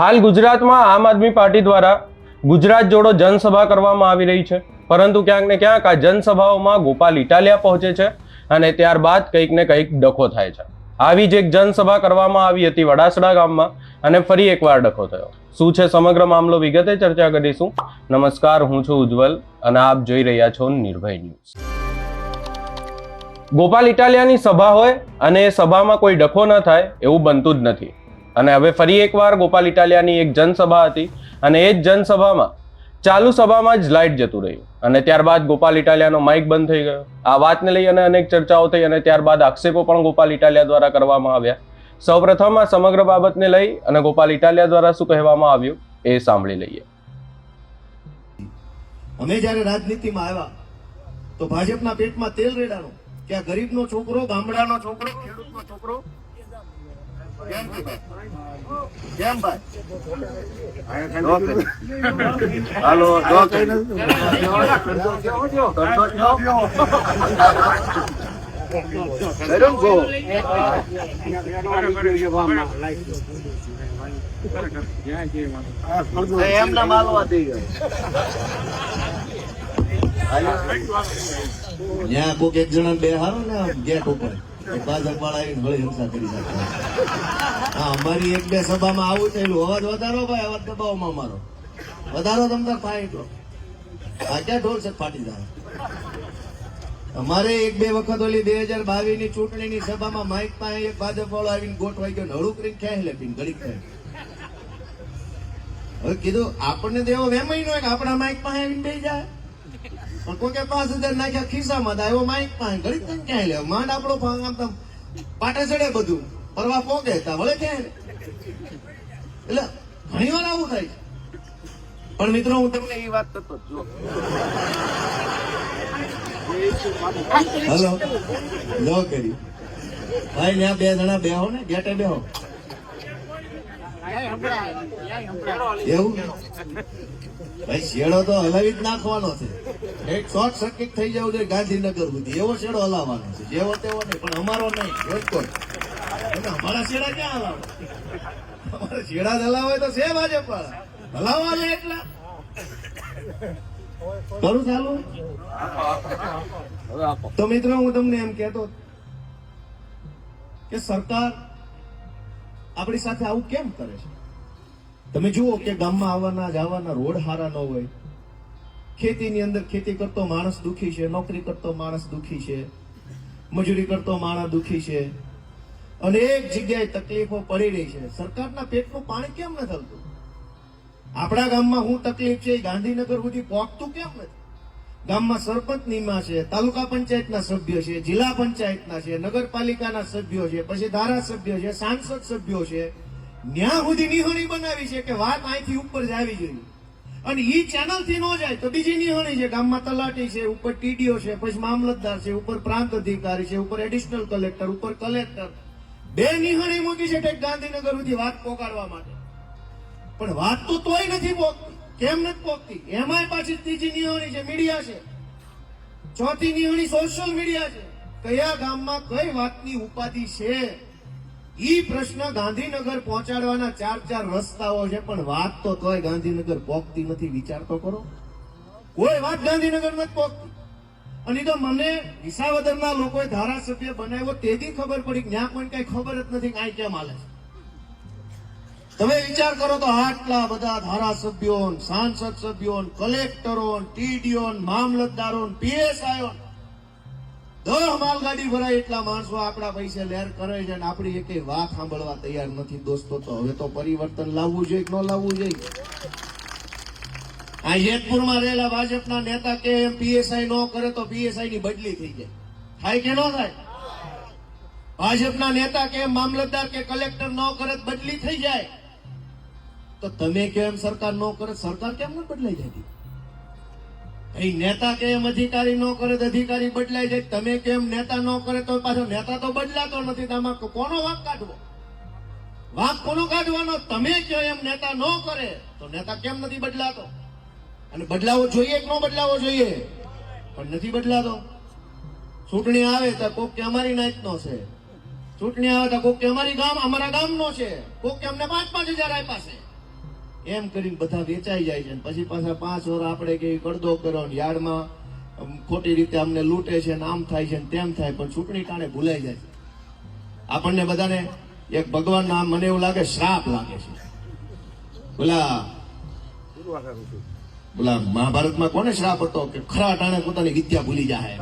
હાલ ગુજરાતમાં આમ આદમી પાર્ટી દ્વારા ગુજરાત જોડો જનસભા કરવામાં આવી રહી છે. પરંતુ ક્યાંક ને ક્યાંક આ જનસભાઓમાં ગોપાલ ઇટાલિયા પહોંચે છે અને ત્યારબાદ કંઈક ને કંઈક ડખો થાય છે. આવી જ એક જનસભા કરવામાં આવી હતી વડાસડા ગામમાં અને ફરી એકવાર ડખો થયો. શું છે સમગ્ર મામલો વિગતે ચર્ચા કરીશું. નમસ્કાર, હું છું ઉજ્જવલ અને આપ જોઈ રહ્યા છો નિર્ભય ન્યૂઝ. ગોપાલ ઇટાલિયાની સભા હોય અને એ સભામાં કોઈ ડખો ન થાય એવું બનતું જ નથી. અને હવે ફરી એકવાર ગોપાલ ઇટાલિયાની એક જનસભા હતી અને એ જ જનસભામાં ચાલુ સભામાં જ લાઇટ જતું રહ્યું. અને ત્યારબાદ ગોપાલ ઇટાલિયાનો માઇક બંધ થઈ ગયો. આ વાતને લઈ અને અનેક ચર્ચાઓ થઈ અને ત્યારબાદ આક્ષેપો પણ ગોપાલ ઇટાલિયા દ્વારા કરવામાં આવ્યા. સૌપ્રથમ આ સમગ્ર બાબતને લઈ અને ગોપાલ ઇટાલિયા દ્વારા શું કહેવામાં આવ્યું એ સાંભળી લઈએ. અમે જ્યારે રાજનીતિમાં આવ્યા, તો ભાજપના પેટમાં તેલ રેડાનો કે આ ગરીબનો છોકરો, ગામડાનો છોકરો, ખેડૂતનો છોકરો હાલો એમના માલવા થઈ ગયો ત્યાં કોક એક જણા બેહારો ને આમ ગેટ ઉપર. અમારી એક બે સભામાં આવું થયેલું. અવાજ વધારો ભાઈ, અવાજ દબાવમાં મારો વધારો તમને ફાઈટ આ ક્યાં ઢોલ છે ફાટી જાય? અમારે એક બે વખત ઓલી બે હજાર બાવીસની ચૂંટણી ની સભામાં માઇક પાસે એક ભાજપ વાળો આવીને ગોઠવાઈ ગયો નડું કરીને ક્યાંય લેપીને ગળી થાય હવે કીધું, આપણને તો એવો વેમય નો આપણા માઇક પાસે આવીને બે જાય. પણ કોઈ કે પાંચ હજાર નાખ્યા ખિસ્સામાં આવ્યો માઇક ઘડીક થઈને ક્યાંય લે? માંડ આપણો આમ તમ પાટે ચડે બધું. પરવા પોગે તા વળે ક્યાંય એટલે ઘણી વાર આવું થાય. પણ મિત્રો હું તમને એ વાત કરતો જ જો હલો. લો કરી. ભાઈ ત્યાં બે જણા બેહો ને ગેટે બેહો. શેડો તો હલાવી જ નાખવાનો છે. એક શોર્ટ સર્કિટ થઈ જવું જોઈએ ગાંધીનગર સુધી. એવો શેડો હલાવવાનો છે. જેવો તેવો નહીં, પણ અમારો નહીં એટલે અમારા શેડા ક્યાં હલાવો અમારા શેડા જ તો છે ભાજપ હલાવવા ને એટલા. કરું ચાલુ? તો મિત્રો, હું તમને એમ કહેતો કે સરકાર આપણી સાથે આવું કેમ કરે છે? તમે જુઓ કે ગામમાં આવવાના જવાના રોડ હારા ન હોય. ખેતીની અંદર ખેતી કરતો માણસ દુખી છે, નોકરી કરતો માણસ દુખી છે, મજૂરી કરતો માણસ દુખી છે. અનેક જગ્યાએ તકલીફો પડી રહી છે. સરકારના પેટનું પાણી કેમ ન થતું? આપણા ગામમાં હું તકલીફ છે, ગાંધીનગર સુધી પહોંચતું કેમ નથી? ગામમાં સરપંચ નિમા છે, તાલુકા પંચાયતના સભ્યો છે, જિલ્લા પંચાયતના છે, નગરપાલિકાના સભ્યો છે, પછી ધારાસભ્યો છે, સાંસદ સભ્યો છે. ન્યા સુધી નિહણી બનાવી છે કે વાત અહીંથી ઉપર જ આવી જોઈએ અને ઈ ચેનલથી ન જાય તો બીજી નિહણી છે. ગામમાં તલાટી છે, ઉપર ટીડીઓ છે, પછી મામલતદાર છે, ઉપર પ્રાંત અધિકારી છે, ઉપર એડિશનલ કલેક્ટર ઉપર કલેક્ટર બે નિહણી મૂકી છે ગાંધીનગર સુધી વાત પોકાડવા માટે. પણ વાત તો તોય નથી પોકતી. કેમ નથી પહોંચતી એમાંય પાછી ત્રીજી નિહણી છે, મીડિયા છે. ચોથી નિહણી સોશિયલ મીડિયા છે. કયા ગામમાં કઈ વાતની ઉપાધિ છે? ઈ પ્રશ્ન ગાંધીનગર પહોંચાડવાના ચાર ચાર રસ્તાઓ છે, પણ વાત તો તોય ગાંધીનગર પોકતી નથી. વિચાર તો કરો. કોઈ વાત ગાંધીનગર નથી પોકતી. અને તો મને વિસાવદરના લોકોએ ધારાસભ્ય બનાવ્યો તેથી ખબર પડી. કે ત્યાં કોઈ ખબર જ નથી કાંઈ કેમ હાલે છે. તમે વિચાર કરો તો આટલા બધા ધારાસભ્યો સાંસદ સભ્યો કલેક્ટરો ટીડીઓ મામલતદારો પીએસઆઈઓ દહ માલગાડી ભરાય એટલા માણસો આપણા પૈસે લહેર કરે છે અને આપણી એકે વાત સાંભળવા તૈયાર નથી. દોસ્તો, તો હવે તો પરિવર્તન લાવવું જોઈએ ન લાવવું જોઈએ? આ જેતપુરમાં રહેલા ભાજપના નેતા કે એમ પીએસઆઈ નો કરે તો પીએસઆઈ ની બદલી થઈ જાય. થાય કે ન થાય? ભાજપના નેતા કે મામલતદાર કે કલેક્ટર ન કરે બદલી થઈ જાય. તો તમે કેમ સરકાર ન કરે? સરકાર કેમ ન બદલાઈ જતી અહીં નેતા કેમ અધિકારી ન કરે તો અધિકારી બદલાઈ જાય? તમે કેમ નેતા ન કરે તો પાછો નેતા તો બદલાતો નથી. તો આમાં કોનો વાંક કાઢવો? વાંક કોનો કાઢવાનો? તમે કહો એમ નેતા ન કરે તો નેતા કેમ નથી બદલાતો? અને બદલાવો જોઈએ કે ન બદલાવો જોઈએ? પણ નથી બદલાતો. ચૂંટણી આવે તો કોક કે અમારી નાઈટનો છે. ચૂંટણી આવે તો કોક કે અમારી ગામ, અમારા ગામનો છે. કોક કે અમને પાંચ પાંચ હજાર આપ્યા છે. એમ કરીને બધા વેચાઈ જાય છે. પછી પાછા પાંચ વર્ષ આપણે કે કડદો કરો ને યાર્ડમાં ખોટી રીતે અમને લૂંટે છે ને આમ થાય છે ને તેમ થાય, પણ ચૂંટણી ટાણે ભૂલાઈ જાય આપણને બધાને એક ભગવાન નામ મને એવું લાગે શ્રાપ લાગે છે. બોલા. બોલા, મહાભારતમાં કોને શ્રાપ હતો કે ખરા ટાણે પોતાની વિદ્યા ભૂલી જાય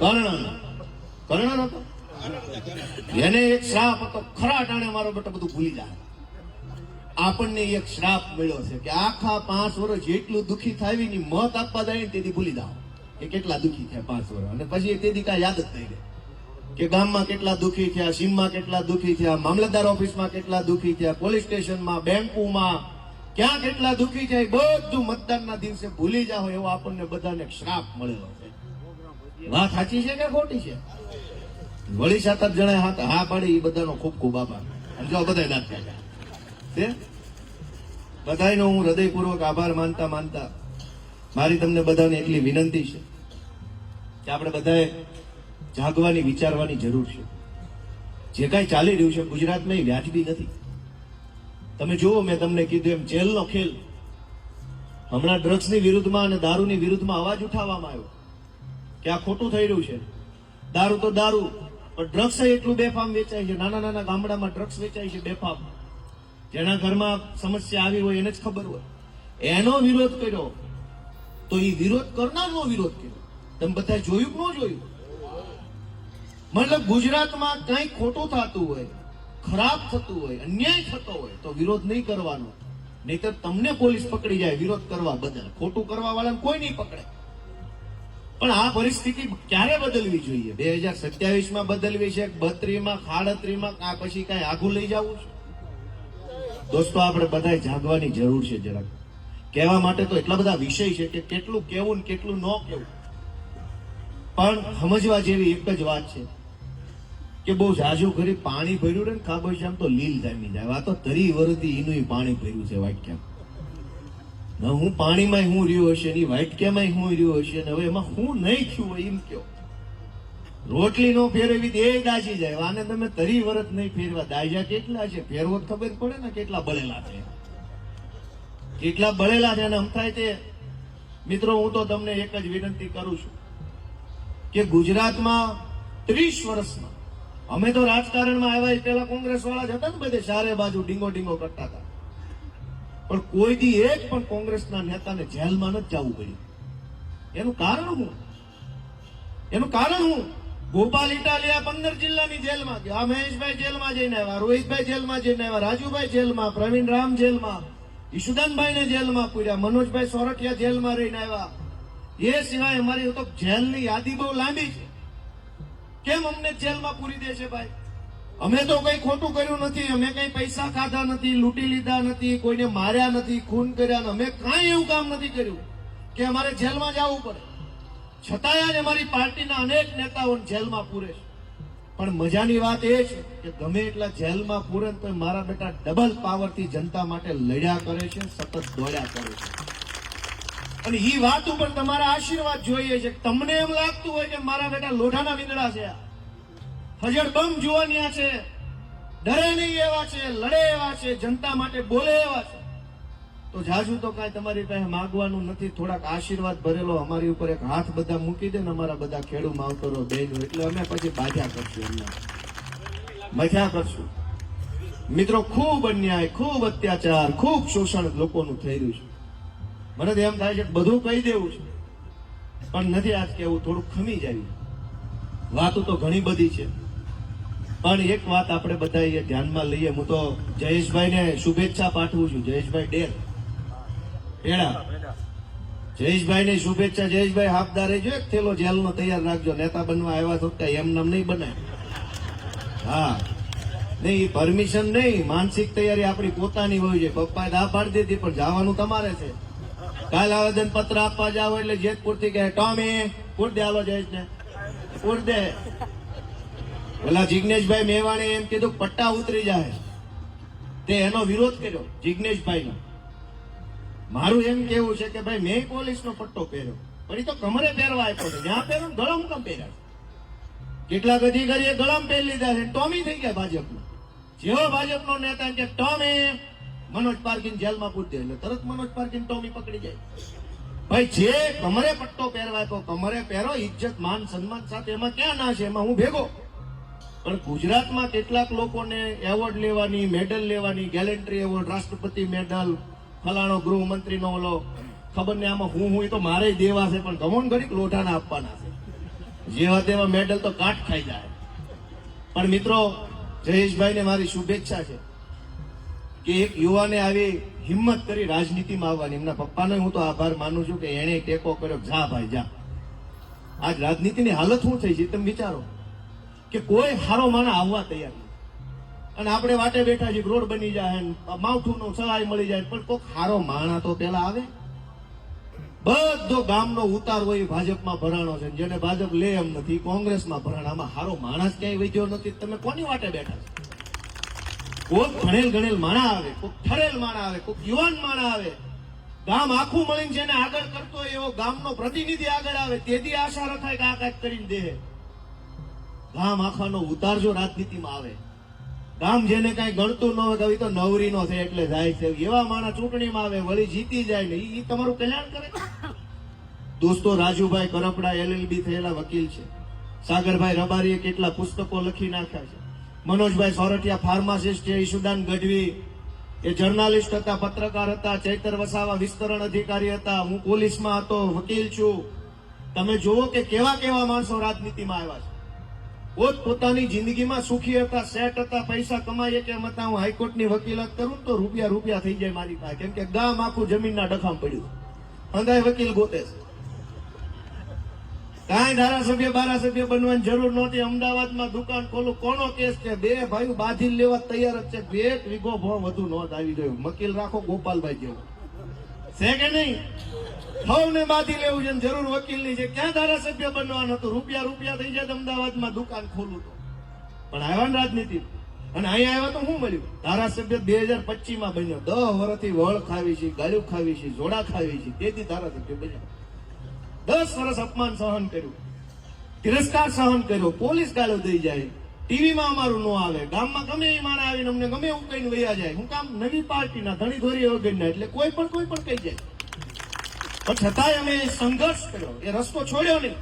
કર્ણ. કર્ણ હતો એને એક શ્રાપ હતો, ખરા ટાણે મારો બેટો બધું ભૂલી જાય આપણને એક શ્રાપ મળ્યો છે કે આખા પાંચ વર્ષ જેટલું દુઃખી થાયની મત આપવા જાય ને તેથી ભૂલી જાઓ. કે કેટલા દુઃખી થયા પાંચ વર્ષ. અને પછી તેથી કાંઈ યાદ જ નહીં ગઈ કે ગામમાં કેટલા દુઃખી થયા સીમમાં કેટલા દુઃખી થયા, મામલતદાર ઓફિસમાં કેટલા દુઃખી થયા, પોલીસ સ્ટેશનમાં, બેંકોમાં, ક્યાં કેટલા દુઃખી થયા બધું મતદાનના દિવસે ભૂલી જાઓ એવો આપણને બધાને શ્રાપ મળેલો છે. વાત સાચી છે કે ખોટી છે? વળી સાત આઠ જણા હાથ હા પાડી, એ બધાનો ખૂબ ખૂબ આભાર. જો બધા દાંત તે બધાયનો હું હૃદયપૂર્વક આભાર માનતા માનતા મારી તમને બધાને એટલી વિનંતી છે કે આપણે બધાએ જાગવાની, વિચારવાની જરૂર છે. જે કાંઈ ચાલી રહ્યું છે ગુજરાતમાં એ વ્યાજબી નથી. તમે જુઓ, મેં તમને કીધું એમ, જેલનો ખેલ. હમણાં ડ્રગ્સની વિરુદ્ધમાં અને દારૂની વિરુદ્ધમાં અવાજ ઉઠાવવામાં આવ્યો કે આ ખોટું થઈ રહ્યું છે. દારૂ તો દારૂ, પણ ડ્રગ્સ એટલું બેફામ વેચાય છે. નાના નાના ગામડામાં ડ્રગ્સ વેચાય છે બેફામ. જેના ઘરમાં સમસ્યા આવી હોય એને જ ખબર હોય. એનો વિરોધ કર્યો તો એ વિરોધ કરનારનો વિરોધ કર્યો. તમે બધા જોયું ન જોયું? મતલબ ગુજરાતમાં કંઈ ખોટું થતું હોય, ખરાબ થતું હોય, અન્યાય થતો હોય, તો વિરોધ નહીં કરવાનો. નહીતર તમને પોલીસ પકડી જાય વિરોધ કરવા બદલ. ખોટું કરવા વાળાને કોઈ નહીં પકડે. પણ આ પરિસ્થિતિ ક્યારે બદલવી જોઈએ? બે હજાર સત્યાવીસમાં બદલવી છે બત્રીમાં ખાડત્રીમાં આ પછી કઈ આઘું લઈ જવું છે? દોસ્તો, આપણે બધાએ જાગવાની જરૂર છે જરાક. કહેવા માટે તો એટલા બધા વિષય છે કે કેટલું કેવું ને કેટલું ન કેવું. પણ સમજવા જેવી એક જ વાત છે કે બહુ જાજુ કરી પાણી ભર્યું રહે ને ખાબોચિયામ તો લીલ જામી જાય. આ તો તરી વરતી એનું પાણી ભર્યું છે વાટક્યામ કેમ હું પાણીમાં હું રહ્યો હશે ની વાટક્યામાં હું રહ્યો હશે ને હવે એમાં હું નહીં થયું એમ કયો. રોટલી નો ફેરવી દે દાજી જાય. આને તમે તરી વરત નહીં ફેરવા. દાજા કેટલા છે? ફેરવો ખબર પડે ને કેટલા બળેલા છે. કેટલા બળેલા છે અને આમ થાય તે. મિત્રો, હું તો તમને એક જ વિનંતી કરું છું કે ગુજરાતમાં ત્રીસ વર્ષમાં, અમે તો રાજકારણમાં આવ્યા પેલા કોંગ્રેસ વાળા જ હતા ને બધે, ચારે બાજુ ડીંગો ડીંગો કરતા હતા. પણ કોઈ દી એક પણ કોંગ્રેસના નેતાને જેલમાં નથી જવું પડ્યું. એનું કારણ શું? એનું કારણ શું? ગોપાલ ઇટાલિયા, પંદર જિલ્લાની જેલમાં ગયા. મહેશભાઈ જેલમાં જઈને આવ્યા, રોહિતભાઈ જેલમાં જઈને આવ્યા, રાજુભાઈ જેલમાં, પ્રવીણ રામ જેલમાં ઈશુદાનભાઈ ને જેલમાં પૂર્યા, મનોજભાઈ સોરઠિયા જેલમાં રહીને આવ્યા. એ સિવાય અમારી તો જેલની યાદી બહુ લાંબી છે. કેમ અમને જેલમાં પૂરી દે છે ભાઈ? અમે તો કઈ ખોટું કર્યું નથી, અમે કઈ પૈસા ખાધા નથી, લૂંટી લીધા નથી, કોઈને માર્યા નથી, ખૂન કર્યા. અમે કાંઈ એવું કામ નથી કર્યું કે અમારે જેલમાં જવું પડે. છતાંય આજે અમારી પાર્ટીના અનેક નેતાઓને જેલમાં પૂરે છે. પણ મજાની વાત એ છે કે ગમે એટલા જેલમાં પૂરે તો મારા બેટા ડબલ પાવરથી જનતા માટે લડ્યા કરે છે સતત દોડ્યા કરે છે. અને એ વાત ઉપર તમારા આશીર્વાદ જોઈએ છે. તમને એમ લાગતું હોય કે મારા બેટા લોઢાના વીંદડા છે આ. હજડબમ જુવાનિયા છે. ડરે નહીં એવા છે, લડે એવા છે, જનતા માટે બોલે એવા છે. તો જાજુ તો કાંઈ તમારી પાસે માગવાનું નથી. થોડાક આશીર્વાદ ભરેલો, અમારી ઉપર એક હાથ બધા મૂકી દે ને અમારા બધા ખેડૂ માવતરો, બહેનો, એટલે અમે પછી બાજા કરશું એમને. મજા કરશું. મિત્રો, ખૂબ અન્યાય, ખૂબ અત્યાચાર, ખૂબ શોષણ લોકોનું થઈ રહ્યું છે. મને તો એમ થાય છે બધું કહી દેવું છે. પણ નથી આજ કેવું થોડુંક ખમી જાય. વાતો તો ઘણી બધી છે. પણ એક વાત આપણે બધા ધ્યાનમાં લઈએ. હું તો જયેશભાઈને શુભેચ્છા પાઠવું છું. જયેશભાઈ ડેર પેડા જયેશભાઈ ને શુભેચ્છા. જયેશભાઈ હાફદારે જો એક થેલો જેલનો તૈયાર રાખજો. નેતા બનવા આવ્યા તો કઈ એમ નામ નહીં બને. હા. નહીં પરમિશન નહીં. માનસિક તૈયારી આપણી પોતાની હોય છે. પપ્પાએ દા પાડી દીધી, પણ જવાનું તમારે છે. કાલ આવેદન પત્ર આપવા જાવ એટલે જેતપુરથી કહે, ટોમી પૂર દે આલો જયેશ ને પૂર દે પેલા જિગ્નેશભાઈ મેવાણી એમ કીધું પટ્ટા ઉતરી જાય. તે એનો વિરોધ કર્યો જિગ્નેશભાઈ મારું એમ કેવું છે કે ભાઈ, મેં પોલીસનો પટ્ટો પહેર્યો. પણ એ તો કમરે પહેરવા આપ્યો છે. જ્યાં પહેરો ને ગળમ કમ પહેર્યા કેટલાક અધિકારીએ ગળમ પહેરી લીધા છે. ટોમી થઈ ગયા ભાજપનો. જેવો ભાજપનો નેતા કે ટોમી, મનોજ પાર્કિન જેલમાં પૂરી એટલે તરત મનોજ પાર્કિન ટોમી પકડી જાય. ભાઈ, જે કમરે પટ્ટો પહેરવાય તો કમરે પહેરો ઇજ્જત માન, સન્માન સાથે એમાં ક્યાં ના છે? એમાં હું ભેગો. પણ ગુજરાતમાં કેટલાક લોકોને એવોર્ડ લેવાની, મેડલ લેવાની, ગેલેન્ટ્રી એવોર્ડ, રાષ્ટ્રપતિ મેડલ ફલાણો ગૃહમંત્રીનો ઓલો, ખબર ને આમાં હું હું તો મારે દેવા છે, પણ ઘમણ ઘડીક લોઢાના આપવાના છે. જેવા તેવા મેડલ તો કાટ ખાઈ જાય. પણ મિત્રો, જયેશભાઈને મારી શુભેચ્છા છે કે એક યુવાને આવી હિંમત કરી રાજનીતિમાં આવવાની. એમના પપ્પાનો હું તો આભાર માનું છું કે એણે ટેકો કર્યો. જા ભાઈ, જા. આજ રાજનીતિની હાલત શું થઈ છે તમે વિચારો કે કોઈ હારો માણા આવવા તૈયાર અને આપણે વાટે બેઠા છીએ રોડ બની જાય માવઠું નો સહાય મળી જાય. પણ કોઈક હારો માણા તો પેલા આવે. બધો ગામનો ઉતાર હોય ભાજપમાં ભરાણો છે. જેને ભાજપ લે એમ નથી, કોંગ્રેસમાં ભરાણામાં હારો માણસ ક્યાંય વૈદ્યો નથી. તમે કોની વાટે બેઠા છો? કોઈક ભણેલ ગણેલ માણા આવે કોઈક ઠરેલ માણા આવે કોઈક યુવાન માણા આવે. ગામ આખું મળીને જેને આગળ કરતો હોય એવો ગામનો પ્રતિનિધિ આગળ આવે. તેથી આશા રખાય કે આ કાંઈક કરીને દે. ગામ આખાનો ઉતાર જો રાજનીતિમાં આવે. ગામ જેને કાંઈ ગણતું ન હોય તો નવરીનો છે, એટલે જાય છે. એવા માણસ ચૂંટણીમાં આવે, વળી જીતી જાય ને એ તમારું કલ્યાણ કરે? દોસ્તો, રાજુભાઈ કરપડા એલએલબી થયેલા વકીલ છે. સાગરભાઈ રબારીએ કેટલા પુસ્તકો લખી નાખ્યા છે. મનોજભાઈ સોરઠિયા, ફાર્માસિસ્ટ છે ઈશુદાન ગઢવી. એ જર્નાલિસ્ટ હતા, પત્રકાર હતા, ચૈતર વસાવા વિસ્તરણ અધિકારી હતા. હું પોલીસમાં હતો, વકીલ છું. તમે જુઓ કે કેવા કેવા માણસો રાજનીતિમાં આવ્યા છે. પોત પોતાની જિંદગીમાં સુખી હતા, સેટ હતા, પૈસા કમાઈએ કે હતા, હું હાઈકોર્ટની વકીલાત કરું તો રૂપિયા રૂપિયા થઈ જાય મારી પાસે. કેમ કે ગામ આખું જમીનના ડખામ પડ્યું. અંધાય વકીલ ગોતે છે. કાંઈ ધારાસભ્ય, બારાસભ્ય બનવાની જરૂર નહોતી. અમદાવાદમાં દુકાન ખોલું. કોનો કેસ છે બે ભાઈ બાંધી લેવા તૈયાર જ છે. બે વીઘો ભાવ વધુ નોંધ આવી ગયું. વકીલ રાખો ગોપાલભાઈ જેવો. છે કે નહીં? સૌને બાંધી લેવું છે જરૂર વકીલની છે. ક્યાં ધારાસભ્ય બનવાનું હતું? રૂપિયા રૂપિયા થઈ જાય અમદાવાદમાં દુકાન ખોલું તો. પણ આવ્યા રાજનીતિ અને અહીંયા આવ્યા તો શું મળ્યું? ધારાસભ્ય બે હજાર પચીસમાં બન્યો. દસ વર્ષથી વળ ખાવી છે ગાળું ખાવી છે જોડા ખાવી છે. તેથી ધારાસભ્ય બન્યા. દસ વર્ષ અપમાન સહન કર્યું. તિરસ્કાર સહન કર્યો. પોલીસ ગાળો દઈ જાય. ટીવીમાં અમારું ન આવે. ગામમાં ગમે એ માણા આવીને અમને ગમે એવું કહીને વૈયા જાય. હું કામ નવી પાર્ટીના ધણી ધોરી વગરના, એટલે કોઈ પણ કોઈ પણ કહી જાય. પણ છતાંય અમે સંઘર્ષ કર્યો. એ રસ્તો છોડ્યો નહીં.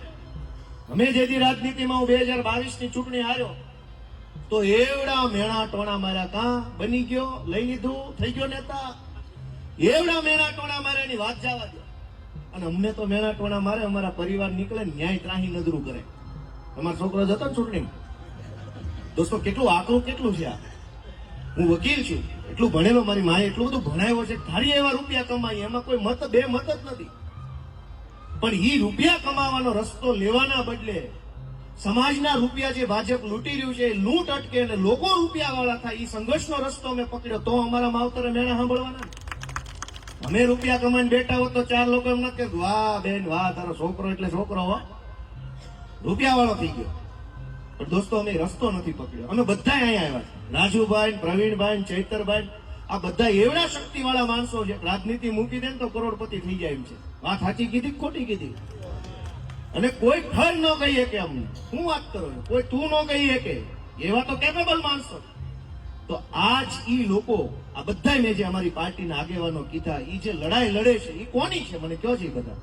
અમે જેથી રાજનીતિમાં હું બે હજાર બાવીસની ચૂંટણી હાર્યો, તો એવડા મેણા ટોણા માર્યા કાં બની ગયો, લઈ લીધું, થઈ ગયો નેતા. એવડા મેણા ટોણા માર્યા વાત જવા દો. અને અમને તો મેણા ટોણા મારે, અમારા પરિવાર નીકળે ન્યાય ત્રાહી નજરું કરે. અમારો છોકરો જતો ચૂંટણી દોસ્તો, કેટલું આકરું કેટલું છે આ? હું વકીલ છું. એટલું ભણેલો મારી માએ એટલું બધું ભણાવ્યો છે, ધારી એવા રૂપિયા કમાય એમાં કોઈ મત, બે મત જ નથી. પણ એ રૂપિયા કમાવાનો રસ્તો લેવાના બદલે સમાજના રૂપિયા જે ભાજપ લૂંટી રહ્યું છે, એ લૂંટ અટકે અને લોકો રૂપિયા વાળા થાય એ સંઘર્ષનો રસ્તો અમે પકડ્યો, તો અમારા માવતરે મેળા સાંભળવાના અમે રૂપિયા કમાઈને બેઠા હોત તો ચાર લોકો એમ નથી કે વાહ બેન, વાહ, તારો છોકરો એટલે છોકરો હો. રૂપિયા વાળો થઈ ગયો. પણ દોસ્તો, અમે રસ્તો નથી પકડ્યો. અમે બધા અહીંયા આવ્યા રાજુભાઈ, પ્રવીણભાઈ, ચૈતરભાઈ, આ બધા એવડા શક્તિ વાળા માણસો છે. રાજનીતિ મૂકી દે ને તો કરોડપતિ થઈ જાય એમ છે. વાત સાચી કીધી ખોટી કીધી? અને કોઈ ઠર ન કહી શકે અમને. હું વાત કરો કોઈ તું ન કહી શકે. એવા તો કેપેબલ માણસો તો આજ ઈ લોકો, આ બધા મેં જે અમારી પાર્ટીના આગેવાનો કીધા, ઈ જે લડાઈ લડે છે, ઈ કોની છે? મને કયો છે બધા?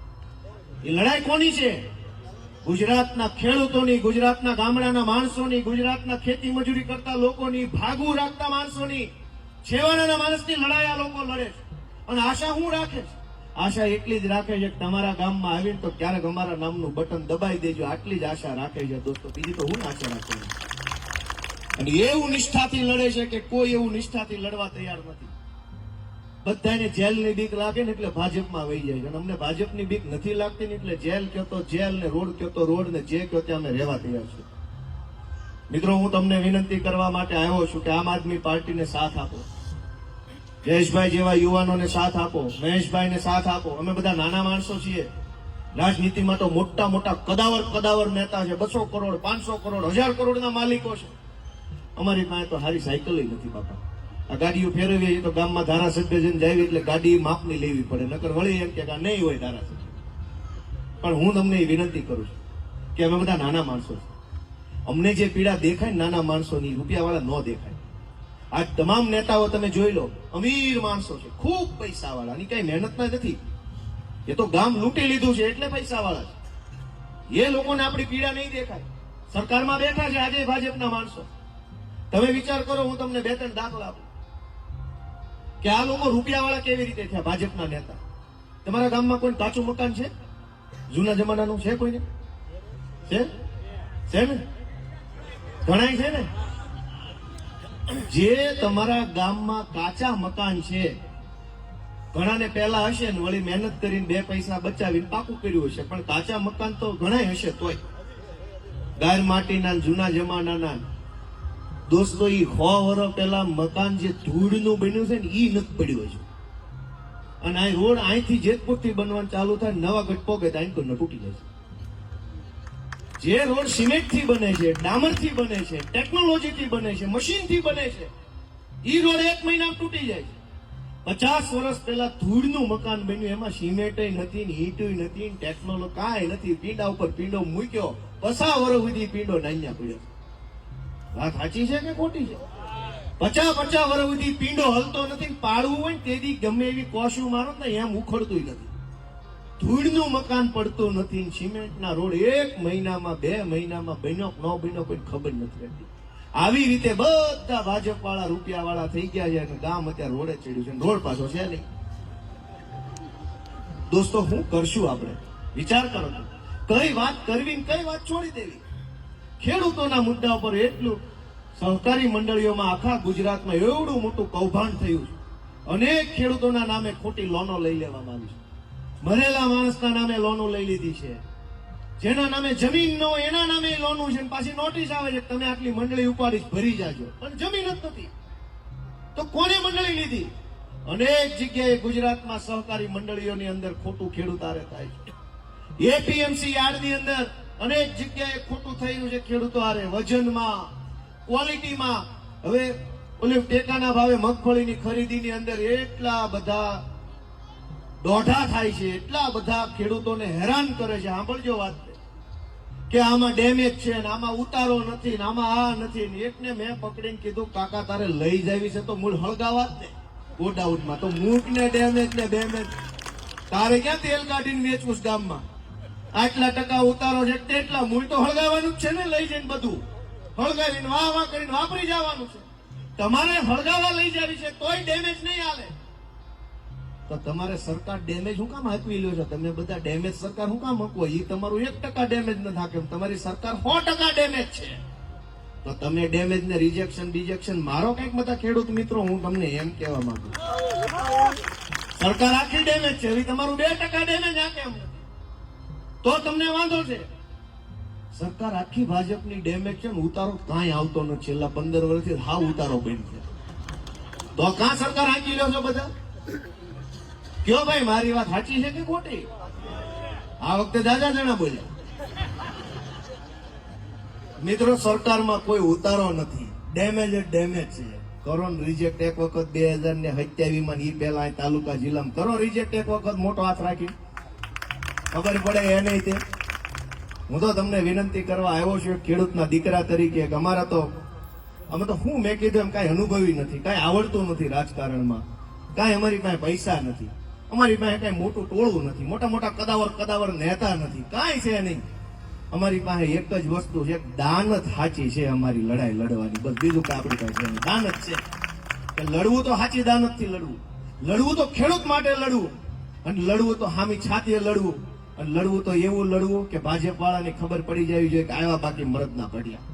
એ લડાઈ કોની છે? ગુજરાતના ખેડૂતોની, ગુજરાતના ગામડાના માણસોની, ગુજરાતના ખેતી મજૂરી કરતા લોકોની ભાગુ રાખતા માણસોની, છેવાડાના માણસની લડાઈ આ લોકો લડે છે. અને આશા હું રાખે છે? આશા એટલી જ રાખે છે કે તમારા ગામમાં આવીને તો ક્યારેક અમારા નામનું બટન દબાઈ દેજો. આટલી જ આશા રાખે છે દોસ્તો. બીજી તો હું આશા રાખું? અને એવું નિષ્ઠાથી લડે છે કે કોઈ એવું નિષ્ઠાથી લડવા તૈયાર નથી. બધાને જેલની બીક લાગે ને એટલે ભાજપમાં વહી જાય અને અમને ભાજપની બીક નથી લાગતી ને એટલે જેલ કહેતો જેલ ને રોડ કહો તો રોડ ને જે કહો ત્યાં અમે રહેવા તૈયાર છીએ. મિત્રો, હું તમને વિનંતી કરવા માટે આવ્યો છું કે આમ આદમી પાર્ટીને સાથ આપો. જયેશભાઈ જેવા યુવાનોને સાથ આપો, મહેશભાઈને સાથ આપો. અમે બધા નાના માણસો છીએ. રાજનીતિમાં તો મોટા મોટા કદાવર કદાવર નેતા છે. બસો કરોડ, પાંચસો કરોડ, હજાર કરોડના માલિકો છે. અમારી પાસે તો સારી સાયકલ નથી, બાપા. આ ગાડીઓ ફેરવીએ તો ગામમાં ધારાસભ્ય જઈને જાય એટલે ગાડી માપની લેવી પડે. નકર વળી એમ કે નહીં હોય ધારાસભ્ય. પણ હું તમને એ વિનંતી કરું છું કે અમે બધા નાના માણસો છે. અમને જે પીડા દેખાય ને નાના માણસોની, રૂપિયાવાળા ન દેખાય. આ તમામ નેતાઓ તમે જોઈ લો, અમીર માણસો છે, ખૂબ પૈસા વાળા ની કઈ મહેનતના નથી. એ તો ગામ લૂંટી લીધું છે એટલે પૈસા વાળા છે. એ લોકોને આપણી પીડા નહીં દેખાય. સરકારમાં બેઠા છે આજે ભાજપના માણસો. તમે વિચાર કરો, હું તમને બે ત્રણ દાખલા આપું. કે આ લોકો રૂપિયા વાળા કેવી રીતે થયા? ભાજપના નેતા. તમારા ગામમાં કોઈ કાચું મકાન છે? જૂના જમાનાનું છે કોઈને? છે? છે ને? ઘણાય છે ને? જે તમારા ગામમાં કાચા મકાન છે, ઘણાને પહેલા હશે ને વળી મહેનત કરીને બે પૈસા બચાવીને પાકું કર્યું હશે, પણ કાચા મકાન તો ઘણાય હશે તોય. ગાય માટીના જૂના જમાનાના દોસ્તો, ઈ સો વર્ષ પહેલા મકાન જે ધૂળનું બન્યું છે ને, ઈ નથી પડ્યું હજુ. અને આ રોડ અહીંથી જેતપુરથી બનવાનું ચાલુ થાય, નવા ઘટકો કે અહીં તો તૂટી જશે. જે રોડ સિમેન્ટથી બને છે, ડામરથી બને છે, ટેકનોલોજીથી બને છે, મશીનથી બને છે, ઈ રોડ એક મહિનામાં તૂટી જાય છે. પચાસ વર્ષ પહેલા ધૂળનું મકાન બન્યું, એમાં સિમેન્ટ નથી ને ઈંટું નથી ટેકનોલોજી કાંઈ નથી. પીંડા ઉપર પીંડો મૂક્યો પસા વર્ષ સુધી પીંડો નાન્યા પડ્યો. વાત સાચી છે કે ખોટી છે? પચાસ પચાસ વર્ષ પીંડો હલતો નથી, પાડવું હોય તેથી ગમે એવી કોશું મારો ને એમ ઉખડતું નથી. ધૂળનું મકાન પડતું નથી સિમેન્ટના રોડ એક મહિનામાં, બે મહિનામાં બન્યો ન બન્યો કોઈ ખબર નથી રહેતી. આવી રીતે બધા ભાજપ વાળા રૂપિયા વાળા થઈ ગયા છે અને ગામ અત્યારે રોડે ચડ્યું છે રોડ પાછો છે નહીં. દોસ્તો, હું કરશું આપણે? વિચાર કરો કઈ વાત કરવી કઈ વાત છોડી દેવી? ખેડૂતોના મુદ્દા ઉપર એટલું સહકારી મંડળીઓમાં આખા ગુજરાતમાં એવડું મોટું કૌભાંડ થયું છે. અનેક ખેડૂતોના નામે ખોટી લોનો લઈ લેવામાં આવી છે. મરેલા માણસના નામે લોનો લઈ લીધી છે. જેના નામે જમીન ન એના નામે લોનું છે. પાછી નોટિસ આવે છે તમે આટલી મંડળી ઉપાડી ભરી જાજો. પણ જમીન જ નથી. તો કોને મંડળી લીધી? અનેક જગ્યાએ ગુજરાતમાં સહકારી મંડળીઓની અંદર ખોટું ખેડૂત આરે થાય છે. એપીએમસી યાર્ડની અંદર અનેક જગ્યાએ ખોટું થયું છે, ખેડૂતો આરે વજનમાં ક્વોલિટીમાં હવે ઓલી ટેકાના ભાવે મગફળીની ખરીદીની અંદર એટલા બધા દોઢા થાય છે, એટલા બધા ખેડૂતોને હેરાન કરે છે. સાંભળજો વાત. કે આમાં ડેમેજ છે ને આમાં ઉતારો નથી ને આમાં આ નથી ને એકને મેં પકડીને કીધું, કાકા, તારે લઈ જાવી છે તો મૂળ હળગાવા જ ને ગોડાઉટમાં તો મૂક ને ડેમેજ ને ડેમેજ તારે ક્યાં તેલ કાઢીને વેચવું ગામમાં? આટલા ટકા ઉતારો છે તેટલા મૂળ તો હળગાવાનું જ છે ને, લઈ જઈને બધું. હળગાવીને વાહ વાહ કરીને વાપરી જવાનું છે. તમારે હળગાવા લઈ જવી છે, તોય ડેમેજ નહીં આવે તો તમારે સરકાર ડેમેજ શું કામ આપી લ્યો છો? તમે બધા ડેમેજ સરકાર શું કામ આપવો એ તમારું એક ટકા ડેમેજ ન થાય તમારી સરકાર સો ટકા ડેમેજ છે. તો તમે ડેમેજ ને રિજેક્શન ડિજેક્શન મારો કંઈક બધા ખેડૂત મિત્રો, હું તમને એમ કહેવા માંગુ સરકાર આખી ડેમેજ છે, હવે તમારું બે ટકા ડેમેજ આ કેમ નથી? તો તમને વાંધો છે. સરકાર આખી ભાજપની ડેમેજ છે ને ઉતારો? કાંઈ આવતો નથી. છેલ્લા પંદર વર્ષથી હાવ ઉતારો બંધ છે. તો કાં સરકાર હાંકી લ્યો છો બધા? કયો ભાઈ, મારી વાત સાચી છે કે ખોટી? આ વખતે દાદા જણા બોલ્યા. મિત્રો, સરકારમાં કોઈ ઉતારો નથી. ડેમેજ જ ડેમેજ છે. કરો રિજેક્ટ એક વખત બે હજાર ને સત્યાવીસમાં એ પેલા તાલુકા જિલ્લામાં કરો રિજેક્ટ એક વખત, મોટો હાથ રાખી ખબર પડે એ નહીં તે. હું તો તમને વિનંતી કરવા આવ્યો છું ખેડૂતના દીકરા તરીકે અમારા તો, અમે તો હું મેં કીધું એમ કાંઈ અનુભવી નથી, કાંઈ આવડતું નથી રાજકારણમાં. કાંઈ અમારી પાસે પૈસા નથી. અમારી પાસે કાંઈ મોટું ટોળું નથી, મોટા મોટા કદાવર કદાવર નેતા નથી, કાંઈ છે નહીં. અમારી પાસે એક જ વસ્તુ છે, દાન જ સાચી છે અમારી લડાઈ લડવાની. બસ બીજું કે આપણી પાસે દાન જ છે. કે લડવું તો સાચી દાનતથી લડવું. લડવું તો ખેડૂત માટે લડવું. અને લડવું તો હામી છાતીએ લડવું. અને લડવું તો એવું લડવું કે ભાજપ વાળાને ખબર પડી જવી જોઈએ કે આવ્યા બાકી મરદ ના પડ્યા.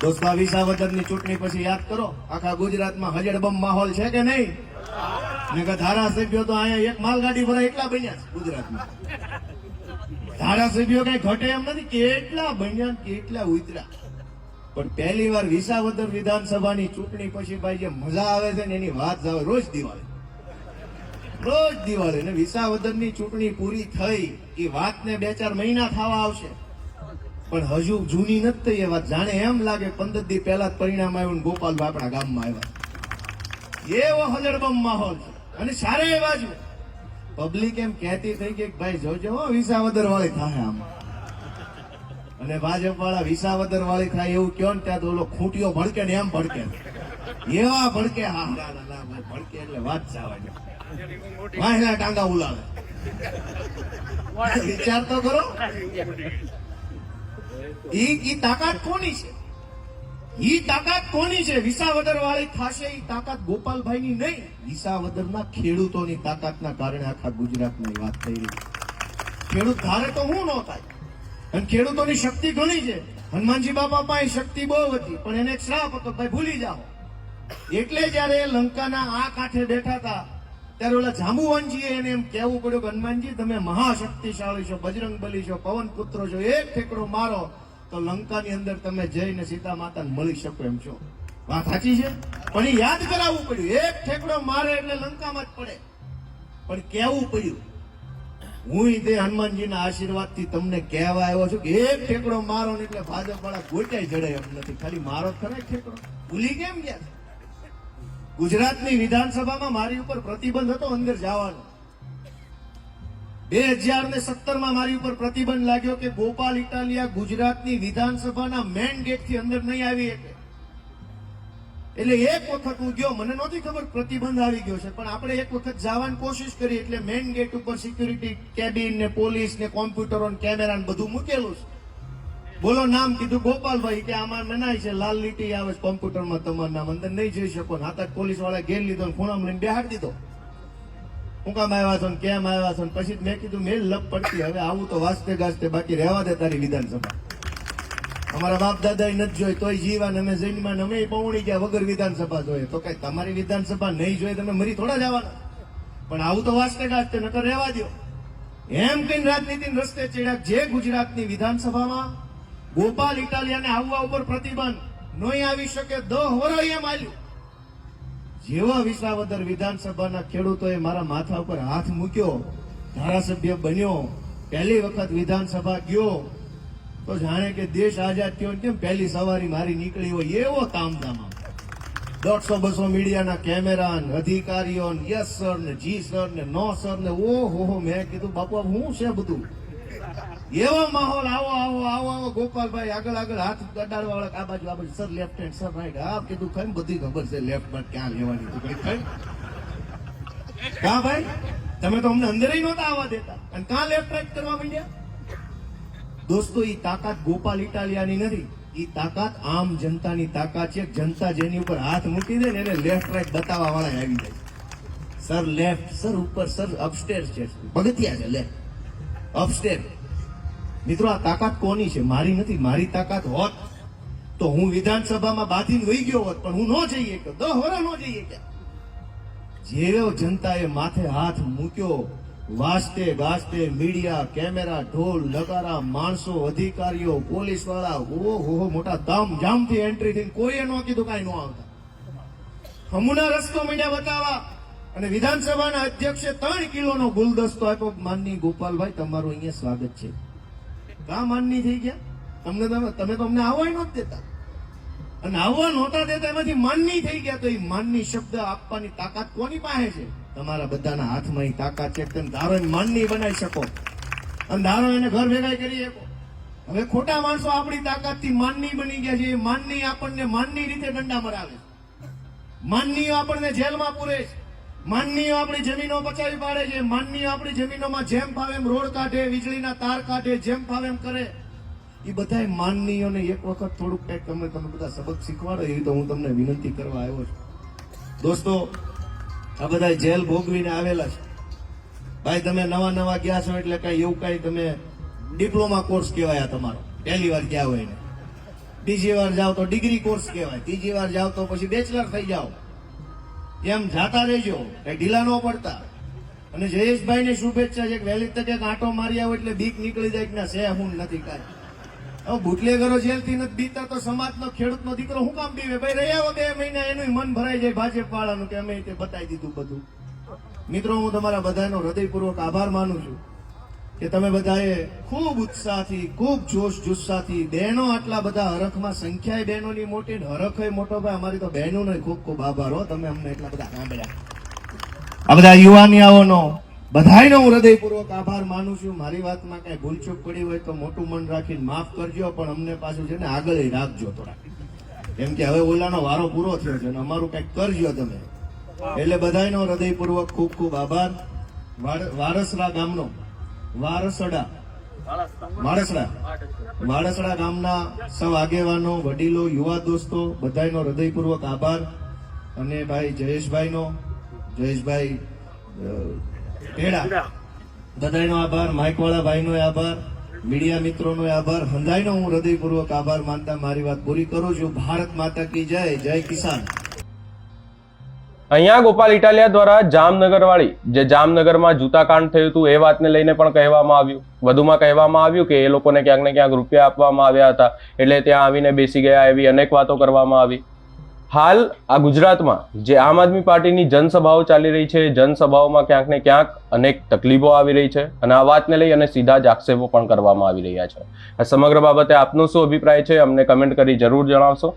દોસ્તા વિસાવદરની ચૂંટણી પછી યાદ કરો, આખા ગુજરાતમાં હજડબમ માહોલ છે કે નહીં? મેં ધારાસભ્યો તો અહીંયા એક માલગાડી ભરાય એટલા બન્યા ગુજરાતમાં. ધારાસભ્યો કઈ ઘટે એમ નથી કેટલા બન્યા કેટલા ઉતર્યા. પણ પહેલી વાર વિસાવદર વિધાનસભાની ચૂંટણી પછી ભાઈ જે મજા આવે છે ને એની વાત આવે, રોજ દિવાળી. રોજ દિવાળી ને વિસાવદરની ચૂંટણી પૂરી થઈ, એ વાતને બે ચાર મહિના થવા આવશે. પણ હજુ જૂની નથી થઈ એ વાત. જાણે એમ લાગે પંદર દી પહેલા પરિણામ આવ્યું ગોપાલ આપણા ગામમાં આવ્યા. એવો હજડબમ માહોલ અને સારા એવા છે. પબ્લિક એમ કહેતી થઈ કે ભાઈ જોજો હો વિસાવદર વાળી થાય આમ. અને ભાજપ વાળા વિસાવદર વાળી થાય એવું કયો ને ત્યાં તો ઓલો ખૂંટીઓ ભડકે ને એમ ભડકે. એવા ભડકે, હા ભડકે એટલે વાત જવા દો ટાંગા ઉલાવે. વિચાર તો કરો. ઈ તાકાત કોની છે? ઈ તાકાત કોની છે? વિસાવદર વાળી થાશે ઈ તાકાત ગોપાલભાઈ નહીં. વિસાવદરના ખેડૂતોની તાકાતના કારણે આખા ગુજરાતમાં વાત થઈ રહી ખેડૂત ધારે તો હું ન થાય. અને ખેડૂતોની શક્તિ ઘણી છે. હનુમાનજી બાપા પાસે શક્તિ બહુ હતી, પણ એને શ્રાપ હતો ભાઈ ભૂલી જાઓ. એટલે જયારે લંકાના આ કાંઠે બેઠા હતા ત્યારે ઓલા જાંબુવાનજીએ એને એમ કહેવું પડ્યું કે, હનુમાનજી, તમે મહાશક્તિશાળી છો બજરંગ બલી છો પવન પુત્રો છો, એક ઠેકડો મારો, તો લંકાની અંદર તમે જઈને સીતા માતાને મળી શકો એમ છો. વાત સાચી છે? પણ એ યાદ કરાવવું પડ્યું. એક ઠેકડો મારે એટલે લંકામાં જ પડે. પણ કેવું પડ્યું. હું તે હનુમાનજીના આશીર્વાદથી તમને કહેવા આવ્યો છું કે, એક ઠેકડો મારો ને એટલે ભાજપ વાળા ગોટાઈ જડે એમ નથી. ખાલી મારો ખરા ઠેકડો? ભૂલી કેમ ગયા છે? ગુજરાતની વિધાનસભામાં મારી ઉપર પ્રતિબંધ હતો અંદર જવાનો. બે હજાર ને સત્તરમાં મારી ઉપર પ્રતિબંધ લાગ્યો કે ગોપાલ ઇટાલિયા ગુજરાતની વિધાનસભાના મેન ગેટથી અંદર નહીં આવી શકે. એટલે એક વખત હું ગયો, મને નહોતી ખબર પ્રતિબંધ આવી ગયો છે, પણ આપણે એક વખત જવાની કોશિશ કરી, એટલે મેઇન ગેટ ઉપર સિક્યુરિટી કેબિન ને પોલીસ ને કોમ્પ્યુટરો ને કેમેરા ને બધું મૂકેલું છે. બોલો, નામ કીધું ગોપાલભાઈ કે આમાં મનાય છે, લાલ લીટી આવે છે કોમ્પ્યુટરમાં તમારું નામ અંદર, નહીં જઈ શકો ને. હાથ પોલીસવાળા ઘેર લીધો ખૂણામાં લઈને બેહાડી દીધો. હું કામ આવ્યા છો કેમ આવ્યા છો પછી મેં કીધું, મેલ લપ પડતી. હવે આવું તો વાસ્તે ગાસ્તે બાકી રહેવા દે તારી વિધાનસભા. અમારા બાપ દાદા નથી જોઈ, તોય જીવા અમે જૈનમાં અમે પૌણી ગયા વગર વિધાનસભા જોઈએ તો કઈ તમારી વિધાનસભા નહીં જોઈએ તમે મરી થોડા જવાના પણ આવું તો વાસ્તે ગાસ્તે, નકર રહેવા દો એમ કઈ રાજનીતિ રસ્તે ચડ્યા, જે ગુજરાતની વિધાનસભામાં ગોપાલ ઇટાલિયાને આવવા ઉપર પ્રતિબંધ. નહીં આવી શકે દહ વરસ એમ આલ્યું જેવા વિસાવદર વિધાનસભાના ખેડૂતોએ મારા માથા ઉપર હાથ મૂક્યો, ધારાસભ્ય બન્યો, પહેલી વખત વિધાનસભા ગયો, તો જાણે કે દેશ આઝાદ થયો કેમ પહેલી સવારી મારી નીકળી હોય એવો તામધામ આમ. દોઢસો બસો મીડિયાના કેમેરા અધિકારીઓ યસ સર ને જી સર ને નો સર ને ઓહો મેં કીધું, બાપુ હું છે બધું? એવો માહોલ, આવો આવો આવો આવો. ગોપાલભાઈ આગળ આગળ હાથ ગડાડવા વાળા આ બાજુ આ બાજુ. Sir left hand sir right હા કીધું ખરી બધી ખબર છે લેફ્ટ બાદ ક્યાં લેવાની ટુકડી ખરી? કા ભાઈ, તમે તો અમને અંદર નહોતા આવવા દેતા. અને કાં લેફ્ટ રાઈટ કરવા માંડ્યા? દોસ્તો એ તાકાત ગોપાલ ઇટાલિયાની નથી. ઈ તાકાત આમ જનતાની તાકાત છે. જનતા જેની ઉપર હાથ મૂકી દે ને એને લેફ્ટ રાઈટ બતાવવા વાળા આવી જાય. સર લેફ્ટ સર ઉપર સર અપસ્ટેર છે. પગથિયા છે લેફ્ટ અપસ્ટેર મિત્રો, આ તાકાત કોની છે? મારી નથી, મારી તાકાત હોત તો હું વિધાનસભામાં બાંધીને વહી ગયો હોત, પણ હું ન જઈએ કે દહ વર્ષ ન જઈએ કે જેવો જનતાએ માથે હાથ મૂક્યો, વાસ્તે ગાસ્તે મીડિયા, કેમેરા, ઢોલ નગારા માણસો, અધિકારીઓ પોલીસવાળા ઓહો હો મોટા ધામ જામથી એન્ટ્રી થઈને કોઈએ ન કીધું કાંઈ ન આવતા. હમુના રસ્તો મીડિયા બતાવવા અને વિધાનસભાના અધ્યક્ષે ત્રણ કિલોનો ગુલદસ્તો આપ્યો. માનની ગોપાલભાઈ, તમારું અહીંયા સ્વાગત છે. કા માનની થઈ ગયા? તમને તમે તમે તો અમને આવવા નહોતા દેતા. અને આવવા નહોતા દેતા, એમાંથી માનની થઈ ગયા. તો એ માનની શબ્દ આપવાની તાકાત કોની પાસે છે? તમારા બધાના હાથમાં એ તાકાત છે તમે ધારો એ માનની બનાવી શકો. અને ધારો એને ઘર ભેગા કરી શકો. હવે ખોટા માણસો આપણી તાકાતથી માનની બની ગયા છે. એ માનની આપણને માનની રીતે દંડા મરાવે માનનીઓ આપણને જેલમાં પૂરે છે. માનનીઓ આપણી જમીનો બચાવી પાડે છે. માનનીઓ આપણી જમીનોમાં જેમ ફાવે એમ રોડ કાઢે, વીજળીના તાર કાઢે, જેમ ફાવે એમ કરે. એ બધા માનનીયોને એક વખત થોડુંક કંઈક તમે તમે બધા સબક શીખવાડો એવી તો હું તમને વિનંતી કરવા આવ્યો છું. દોસ્તો, આ બધા જેલ ભોગવીને આવેલા છે. ભાઈ, તમે નવા નવા ગયા છો એટલે કાંઈ એવું કાંઈ તમે ડિપ્લોમા કોર્સ કહેવાય આ તમારો. પહેલી વાર ગયા હોય બીજી વાર જાઓ તો ડિગ્રી કોર્સ કહેવાય. ત્રીજી વાર જાઓ તો પછી બેચલર થઈ જાઓ. એમ જાતા રહેજો, કઈ ઢીલા ન પડતા. અને જયેશભાઈ ને શુભેચ્છા છે વહેલી તકે આંટો મારી આવો એટલે બીક નીકળી જાય કે ના, સે હું નથી કાંઈ. હવે બુટલેગરો જેલથી નથી બીતા તો સમાજનો ખેડૂતનો દીકરો શું કામ બીવે? ભાઈ રહ્યા આવો બે મહિના એનું મન ભરાઈ જાય ભાજપ વાળાનું કે અમે તે બતાવી દીધું બધું. મિત્રો, હું તમારા બધાનો હૃદયપૂર્વક આભાર માનું છું. કે તમે બધાએ ખૂબ ઉત્સાહથી, ખૂબ જોશ જુસ્સાથી, બહેનો આટલા બધા હરખમાં, સંખ્યાએ બહેનોની મોટી હરખય મોટો ભાઈ, અમારી તો બહેનોનો ખૂબ ખૂબ આભાર હો. તમે અમને એટલા બધા સાંભળ્યા. આ બધા યુવાનિયાઓનો બધાયનો હું હૃદયપૂર્વક આભાર માનું છું. મારી વાતમાં કઈ ભૂલચૂક પડી હોય તો મોટું મન રાખીને માફ કરજો, પણ અમને પાછું છે ને આગળ રાખજો થોડા. કેમ કે હવે ઓલાનો વારો પૂરો થયો છે અને અમારું કંઈક કરજો તમે. એટલે બધાયનો હૃદયપૂર્વક ખૂબ ખૂબ આભાર. વારસરા ગામનો. વારસડા. વાડસડા વાડસડા ગામના સૌ આગેવાનો વડીલો યુવા દોસ્તો બધાનો હૃદયપૂર્વક આભાર. અને ભાઈ જયેશભાઈનો જયેશભાઈ અ, ટેડા. બધાયનો આભાર માઇકવાળા ભાઈનો આભાર મીડિયા મિત્રોનો આભાર. હંધાઈનો હું હૃદયપૂર્વક આભાર માનતા મારી વાત પૂરી કરું છું. ભારત માતા કી જય જય કિસાન. અહીંયા ગોપાલ ઇટાલિયા દ્વારા જામનગર વાળી જે જામનગરમાં જૂતાકાંડ થયું હતું, એ વાતને લઈને પણ કહેવામાં આવ્યું. વધુમાં કહેવામાં આવ્યું કે એ લોકોને ક્યાંક ને ક્યાંક રૂપિયા આપવામાં આવ્યા હતા, એટલે ત્યાં આવીને બેસી ગયા એવી અનેક વાતો કરવામાં આવી. હાલ આ ગુજરાતમાં જે આમ આદમી પાર્ટીની જનસભાઓ ચાલી રહી છે, જનસભાઓમાં ક્યાંક ને ક્યાંક અનેક તકલીફો આવી રહી છે અને આ વાતને લઈ અને સીધા જ આક્ષેપો પણ કરવામાં આવી રહ્યા છે. આ સમગ્ર બાબતે આપનો શું અભિપ્રાય છે, અમને કમેન્ટ કરી જરૂર જણાવશો.